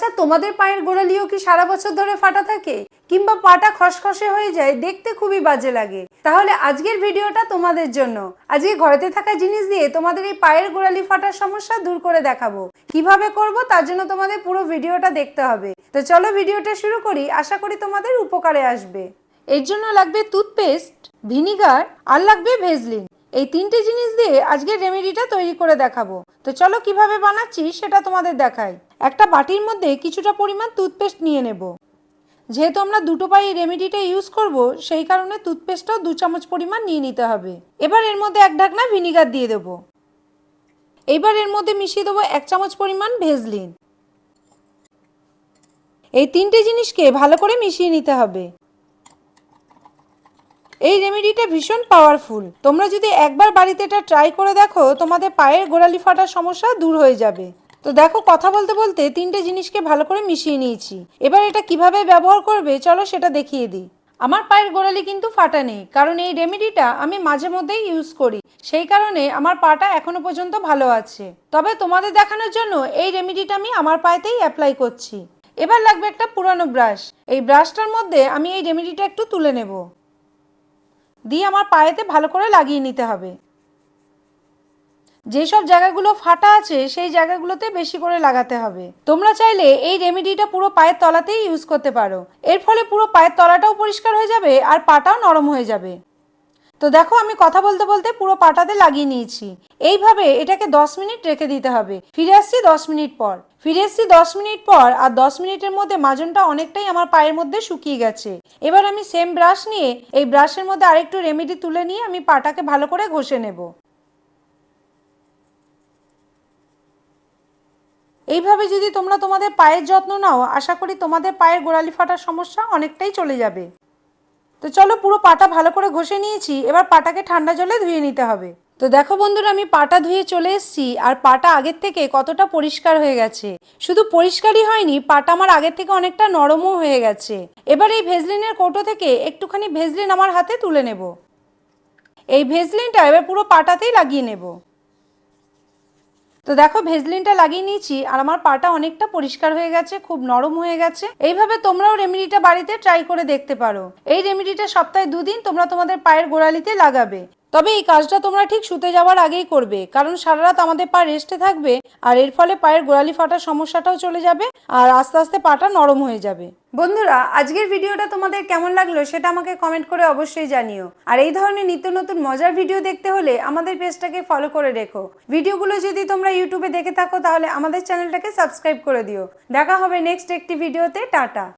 আচ্ছা তোমাদের পায়ের গোড়ালিও কি সারা বছর ধরে ফাটা থাকে? কিংবা পাটা খসখসে হয়ে যায়, দেখতে খুবই বাজে লাগে। তাহলে আজকের ভিডিওটা তোমাদের জন্য। আজকে ঘরেতে থাকা জিনিস দিয়ে তোমাদের এই পায়ের গোড়ালি ফাটার সমস্যা দূর করে দেখাবো। কীভাবে করব, তার জন্য তোমাদের পুরো ভিডিওটা দেখতে হবে। তো চলো ভিডিওটা শুরু করি। আশা করি তোমাদের উপকারে আসবে। এর জন্য লাগবে টুথপেস্ট, ভিনিগার, আর লাগবে ভেজলিন। এই তিনটে জিনিস দিয়ে আজকের রেমেডিটা তৈরি করে দেখাবো। তো চলো কীভাবে বানাচ্ছি, সেটা তোমাদের দেখাই। একটা বাটির মধ্যে কিছুটা পরিমাণ টুথপেস্ট নিয়ে নেব। যেহেতু আমরা দুটো পায়ে রেমেডিটা ইউজ করব, সেই কারণে টুথপেস্টটাও দু চামচ পরিমাণ নিয়ে নিতে হবে। এবার এর মধ্যে এক ঢাকনা ভিনিগার দিয়ে দেবো। এইবার এর মধ্যে মিশিয়ে দেবো এক চামচ পরিমাণ ভেজলিন এই তিনটে জিনিসকে ভালো করে মিশিয়ে নিতে হবে। এই রেমেডিটা ভীষণ পাওয়ারফুল তোমরা যদি একবার বাড়িতে এটা ট্রাই করে দেখো, তোমাদের পায়ের গোড়ালি ফাটার সমস্যা দূর হয়ে যাবে। তো দেখো, কথা বলতে বলতে তিনটে জিনিসকে ভালো করে মিশিয়ে নিয়েছি। এবার এটা কীভাবে ব্যবহার করবে, চলো সেটা দেখিয়ে দিই। আমার পায়ের গোড়ালি কিন্তু ফাটা নেই, কারণ এই রেমেডিটা আমি মাঝে মধ্যেই ইউজ করি। সেই কারণে আমার পাটা এখনও পর্যন্ত ভালো আছে। তবে তোমাদের দেখানোর জন্য এই রেমেডিটা আমি আমার পায়েতেই অ্যাপ্লাই করছি। এবার লাগবে একটা পুরানো ব্রাশ এই ব্রাশটার মধ্যে আমি এই রেমেডিটা একটু তুলে নেব। দিয়ে আমার পায়েতে ভালো করে লাগিয়ে নিতে হবে। যেসব জায়গাগুলো ফাটা আছে, সেই জায়গাগুলোতে বেশি করে লাগাতে হবে। তোমরা চাইলে এই রেমেডিটা পুরো পায়ের তলাতেই ইউজ করতে পারো। এর ফলে পুরো পায়ের তলাটাও পরিষ্কার হয়ে যাবে আর পাটাও নরম হয়ে যাবে। তো দেখো, আমি কথা বলতে বলতে পুরো পাটাতে লাগিয়ে নিয়েছি। এইভাবে এটাকে দশ মিনিট রেখে দিতে হবে। ফিরে আসছি দশ মিনিট পর। ফিরে এসছি দশ মিনিট পর আর দশ মিনিটের মধ্যে মাজনটা অনেকটাই আমার পায়ের মধ্যে শুকিয়ে গেছে। এবার আমি সেম ব্রাশ নিয়ে এই ব্রাশের মধ্যে আরেকটু রেমেডি তুলে নিয়ে আমি পাটাকে ভালো করে ঘষে নেব। এইভাবে যদি তোমরা তোমাদের পায়ের যত্ন নাও, আশা করি তোমাদের পায়ের গোড়ালি ফাটার সমস্যা অনেকটাই চলে যাবে। তো চলো পুরো পাটা ভালো করে ঘষে নিয়েছি, এবার পাটাকে ঠান্ডা জলে ধুয়ে নিতে হবে। তো দেখো বন্ধুরা, আমি পাটা ধুয়ে চলে এসেছি, আর পাটা আগের থেকে কতটা পরিষ্কার হয়ে গেছে। শুধু পরিষ্কারই হয়নি, পাটা আমার আগের থেকে অনেকটা নরমও হয়ে গেছে। এবার এই ভেজলিনের কৌটো থেকে একটুখানি ভেজলিন আমার হাতে তুলে নেব। এই ভেজলিনটা এবার পুরো পাটাতেই লাগিয়ে নেব। তো দেখো, ভেজলিনটা লাগিয়ে নিয়েছি, আর আমার পাটা অনেকটা পরিষ্কার হয়ে গেছে, খুব নরম হয়ে গেছে। এইভাবে তোমরাও রেমেডিটা বাড়িতে ট্রাই করে দেখতে পারো। এই রেমেডিটা সপ্তাহে দুদিন তোমরা তোমাদের পায়ের গোড়ালিতে লাগাবে। তবে এই কাজটা তোমরা ঠিক শুতে যাওয়ার আগেই করবে, কারণ সারা রাত আমাদের পা রেস্টে থাকবে, আর এর ফলে পায়ের গোড়ালি ফাটার সমস্যাটাও চলে যাবে, আর আস্তে আস্তে পাটা নরম হয়ে যাবে। বন্ধুরা, আজকের ভিডিওটা তোমাদের কেমন লাগল সেটা আমাকে কমেন্ট করে অবশ্যই জানিও। আর এই ধরনের নিত্য নতুন মজার ভিডিও দেখতে হলে আমাদের পেজটাকে ফলো করে রেখো। ভিডিওগুলো যদি তোমরা ইউটিউবে দেখে থাকো তাহলে আমাদের চ্যানেলটাকে সাবস্ক্রাইব করে দিও। দেখা হবে নেক্সট একটি ভিডিওতে, টাটা।